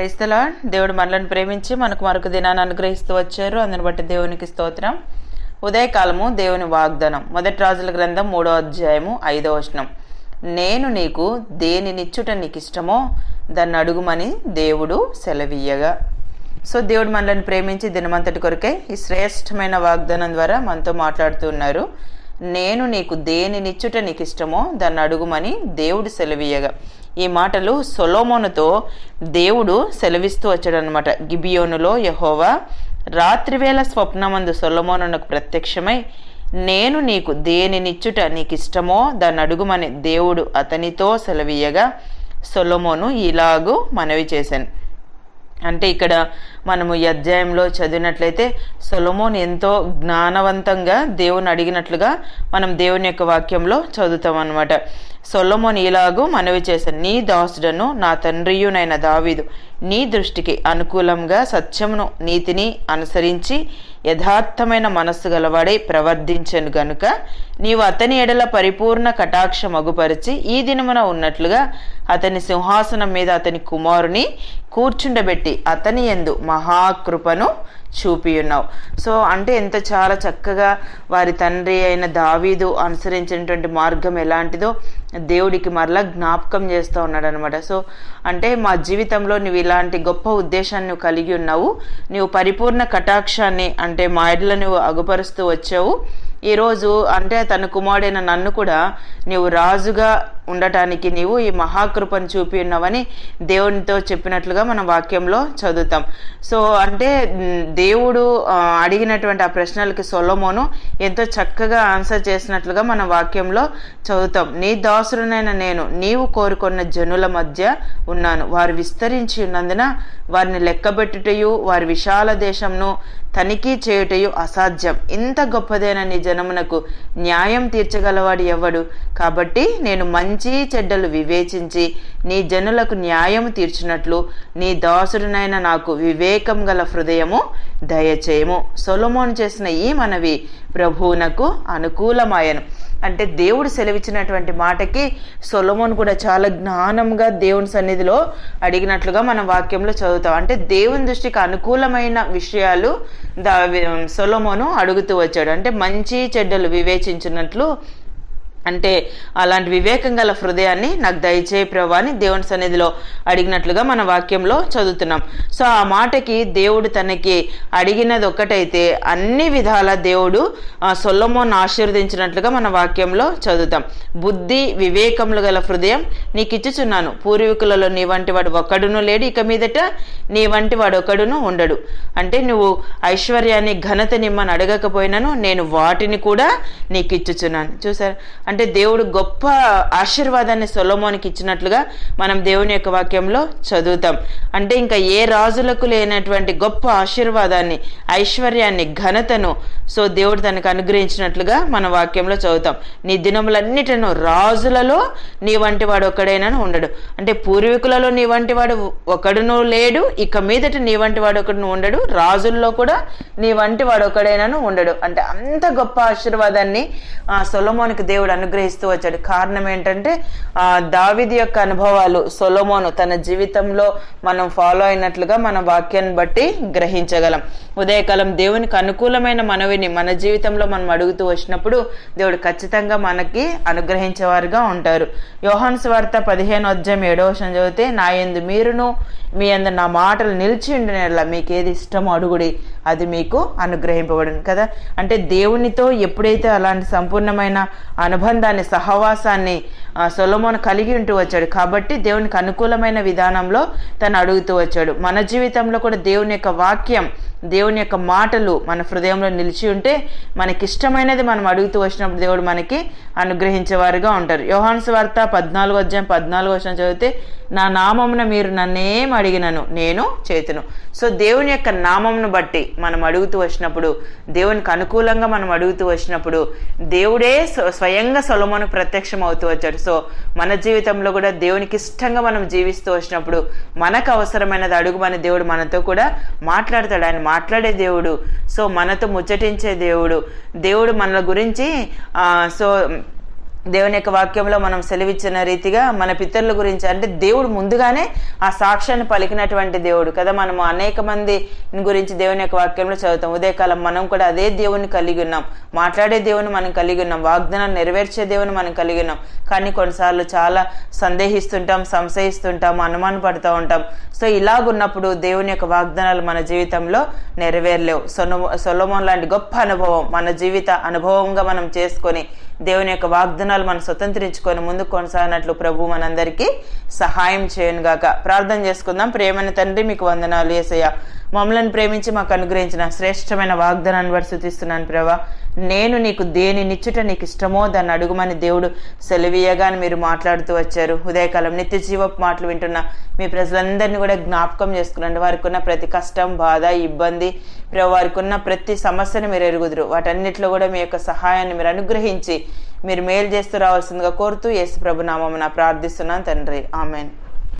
క్రైస్తలా దేవుడు మనలను ప్రేమించి మనకు మరొక దినాన్ని అనుగ్రహిస్తూ వచ్చారు. అందుని బట్టి దేవునికి స్తోత్రం. ఉదయకాలము దేవుని వాగ్దానం. మొదటి రాజుల గ్రంథం మూడో అధ్యాయము ఐదో వచనం. నేను నీకు దేనినిచ్చుట నీకు ఇష్టమో దాన్ని అడుగుమని దేవుడు సెలవీయగా సో దేవుడు మనలను ప్రేమించి దినమంతటి కొరకే ఈ శ్రేష్టమైన వాగ్దానం ద్వారా మనతో మాట్లాడుతున్నారు నేను నీకు దేనినిచ్చుట నీకు ఇష్టమో దాన్ని అడుగుమని దేవుడు సెలవీయగా ఈ మాటలు సొలోమోనుతో దేవుడు సెలవిస్తూ వచ్చాడనమాట గిబియోనులో యహోవా రాత్రివేళ స్వప్నమందు సొలమోనునకు ప్రత్యక్షమై నేను నీకు దేనినిచ్చుట నీకు ఇష్టమో దాన్ని అడుగుమని దేవుడు అతనితో సెలవీయగా సొలోమోను ఇలాగూ మనవి చేశాను. అంటే ఇక్కడ మనము ఈ అధ్యాయంలో చదివినట్లయితే సొలమోన్ ఎంతో జ్ఞానవంతంగా దేవుని అడిగినట్లుగా మనం దేవుని యొక్క వాక్యంలో చదువుతాం అనమాట సొలమోన్ ఇలాగూ మనవి చేశాను నీ దాసుడను నా తండ్రియునైన దావీదు నీ దృష్టికి అనుకూలంగా సత్యమును నీతిని అనుసరించి యథార్థమైన మనస్సు గలవాడై ప్రవర్తించను గనుక నీవు అతని ఎడల పరిపూర్ణ కటాక్ష మగుపరిచి ఈ దినమున ఉన్నట్లుగా అతని సింహాసనం మీద అతని కుమారుని కూర్చుండబెట్టి అతని ఎందు మహాకృపను చూపియున్నావు. సో అంటే ఎంత చాలా చక్కగా వారి తండ్రి అయిన దావీదు అనుసరించినటువంటి మార్గం ఎలాంటిదో దేవుడికి మరలా జ్ఞాపకం చేస్తూ ఉన్నాడు అనమాట సో అంటే మా జీవితంలో నువ్వు ఇలాంటి గొప్ప ఉద్దేశాన్ని నువ్వు కలిగి ఉన్నావు. నువ్వు పరిపూర్ణ కటాక్షాన్ని అంటే మా ఎడ్ల నువ్వు అగుపరుస్తూ వచ్చావు. ఈరోజు అంటే తన కుమారుడైన నన్ను కూడా నీవు రాజుగా ఉండటానికి నీవు ఈ మహాకృపను చూపి ఉన్నావని దేవునితో చెప్పినట్లుగా మనం వాక్యంలో చదువుతాం. సో అంటే దేవుడు అడిగినటువంటి ఆ ప్రశ్నలకి సొలమోను ఎంతో చక్కగా ఆన్సర్ చేసినట్లుగా మన వాక్యంలో చదువుతాం. నీ దాసురునైన నేను నీవు కోరుకున్న జనుల మధ్య ఉన్నాను. వారు విస్తరించి ఉన్నందున వారిని లెక్కబెట్టుటయు వారి విశాల దేశంను తనిఖీ చేయుటయు అసాధ్యం. ఇంత గొప్పదైన నీ జనమునకు న్యాయం తీర్చగలవాడు ఎవడు? కాబట్టి నేను మంచి చెడ్డలు వివేచించి నీ జనులకు న్యాయం తీర్చినట్లు నీ దాసుడినైన నాకు వివేకం గల హృదయము దయచేయము. సొలమోన్ చేసిన ఈ మనవి ప్రభువునకు అనుకూలమాయను. అంటే దేవుడు సెలవిచ్చినటువంటి మాటకి సొలమోన్ కూడా చాలా జ్ఞానంగా దేవుని సన్నిధిలో అడిగినట్లుగా మనం వాక్యంలో చదువుతాం. అంటే దేవుని దృష్టికి అనుకూలమైన విషయాలు దా సొలమోను అడుగుతూ వచ్చాడు. అంటే మంచి చెడ్డలు వివేచించినట్లు అంటే అలాంటి వివేకం గల హృదయాన్ని నాకు దయచేయి ప్రభా అని దేవుని సన్నిధిలో అడిగినట్లుగా మన వాక్యంలో చదువుతున్నాం. సో ఆ మాటకి దేవుడు తనకి అడిగినది ఒకటైతే అన్ని విధాల దేవుడు సొల్లమోను ఆశీర్వదించినట్లుగా మన వాక్యంలో చదువుతాం. బుద్ధి వివేకములు గల హృదయం నీకు ఇచ్చుచున్నాను పూర్వీకులలో నీ వంటి వాడు ఒకడును లేడు ఇక మీదట నీ వంటి వాడు ఒకడును ఉండడు. అంటే నువ్వు ఐశ్వర్యాన్ని ఘనత నిమ్మని అడగకపోయినాను నేను వాటిని కూడా నీకు ఇచ్చుచున్నాను చూసారు? అంటే దేవుడు గొప్ప ఆశీర్వాదాన్ని సొలమోనికి ఇచ్చినట్లుగా మనం దేవుని యొక్క వాక్యంలో చదువుతాం. అంటే ఇంకా ఏ రాజులకు లేనటువంటి గొప్ప ఆశీర్వాదాన్ని ఐశ్వర్యాన్ని ఘనతను సో దేవుడు తనకు అనుగ్రహించినట్లుగా మన వాక్యంలో చదువుతాం. నీ దినములన్నిటను రాజులలో నీ వంటి వాడు ఒకడైనా ఉండడు. అంటే పూర్వీకులలో నీ వంటి వాడు ఒకడును లేడు ఇక మీదట నీ వంటి వాడు ఒకడును ఉండడు రాజుల్లో కూడా నీ వంటి వాడు ఒకడైనాను ఉండడు. అంటే అంత గొప్ప ఆశీర్వాదాన్ని సొలమోనికి దేవుడు అనుగ్రహిస్తూ వచ్చాడు. కారణం ఏంటంటే ఆ దావిది యొక్క అనుభవాలు సొలమోను తన జీవితంలో మనం ఫాలో అయినట్లుగా మన వాక్యాన్ని బట్టి గ్రహించగలం. ఉదయకాలం దేవునికి అనుకూలమైన మనవిని మన జీవితంలో మనం అడుగుతూ వచ్చినప్పుడు దేవుడు ఖచ్చితంగా మనకి అనుగ్రహించేవారుగా ఉంటారు. యోహాన్స్ వార్త పదిహేను అధ్యాయం ఏడవ చదివితే నా ఎందు మీరును మీ అందరు నా మాటలు నిలిచి ఉండినట్లా మీకు ఏది ఇష్టమో అడుగుడి అది మీకు అనుగ్రహింపబడును కదా. అంటే దేవునితో ఎప్పుడైతే అలాంటి సంపూర్ణమైన అనుబంధాన్ని సహవాసాన్ని సొలమోను కలిగి ఉంటూ వచ్చాడు కాబట్టి దేవునికి అనుకూలమైన విధానంలో తను అడుగుతూ వచ్చాడు. మన జీవితంలో కూడా దేవుని యొక్క వాక్యం దేవుని యొక్క మాటలు మన హృదయంలో నిలిచి ఉంటే మనకి ఇష్టమైనది మనం అడుగుతూ వచ్చినప్పుడు దేవుడు మనకి అనుగ్రహించేవారుగా ఉంటారు. యోహాన్స్ వార్త పద్నాలుగు అధ్యాయం పద్నాలుగు వచ్చిన చదివితే నా నామమున మీరు నన్నేం అడిగినను నేను చేతును. సో దేవుని యొక్క నామంను బట్టి మనం అడుగుతూ వచ్చినప్పుడు దేవునికి అనుకూలంగా మనం అడుగుతూ వచ్చినప్పుడు దేవుడే స్వయంగా సొలమును ప్రత్యక్షం అవుతూ వచ్చాడు. సో మన జీవితంలో కూడా దేవునికి ఇష్టంగా మనం జీవిస్తూ వచ్చినప్పుడు మనకు అవసరమైనది అడుగుమని దేవుడు మనతో కూడా మాట్లాడతాడు. ఆయన మాట్లాడే దేవుడు. సో మనతో ముచ్చటించే దేవుడు. దేవుడు మన గురించి సో దేవుని యొక్క వాక్యంలో మనం సెలవిచ్చిన రీతిగా మన పితరుల గురించి అంటే దేవుడు ముందుగానే ఆ సాక్ష్యాన్ని పలికినటువంటి దేవుడు కదా. మనము అనేక మంది గురించి దేవుని యొక్క వాక్యంలో చదువుతాం. ఉదయకాలం మనం కూడా అదే దేవుని కలిగి ఉన్నాం. మాట్లాడే దేవుని మనం కలిగి ఉన్నాం. వాగ్దానాన్ని నెరవేర్చే దేవుని మనం కలిగి ఉన్నాం. కానీ కొన్నిసార్లు చాలా సందేహిస్తుంటాం సంశయిస్తుంటాం అనుమాన పడుతూ ఉంటాం. సో ఇలాగున్నప్పుడు దేవుని యొక్క వాగ్దానాలు మన జీవితంలో నెరవేరలేవు. సొనో సొలమోన్ లాంటి గొప్ప అనుభవం మన జీవిత అనుభవంగా మనం చేసుకొని దేవుని యొక్క వాగ్దానాలు మనం స్వతంత్రించుకొని ముందుకు కొనసాగినట్లు ప్రభు మనందరికీ సహాయం చేయను గాక ప్రార్థన చేసుకుందాం. ప్రేమైన తండ్రి మీకు వందనాలు. ఏసయ్య మమ్మల్ని ప్రేమించి మాకు అనుగ్రహించిన శ్రేష్టమైన వాగ్దానాన్ని బట్టి ప్రభా. నేను నీకు దేని నిచ్చుట నీకు ఇష్టమో దాన్ని అడుగుమని దేవుడు సెలవీయగాని మీరు మాట్లాడుతూ వచ్చారు. ఉదయకాలం నిత్య జీవపు మాటలు వింటున్న మీ ప్రజలందరినీ కూడా జ్ఞాపకం చేసుకునండి. వారికి ఉన్న ప్రతి కష్టం బాధ ఇబ్బంది వారికి ఉన్న ప్రతి సమస్యను మీరు ఎరుగుదురు. వాటన్నిటిలో కూడా మీ యొక్క సహాయాన్ని మీరు అనుగ్రహించి మీరు మేలు చేస్తూ రావాల్సిందిగా కోరుతూ యేసు ప్రభు నామమున ప్రార్థిస్తున్నాను తండ్రి. ఆమెన్.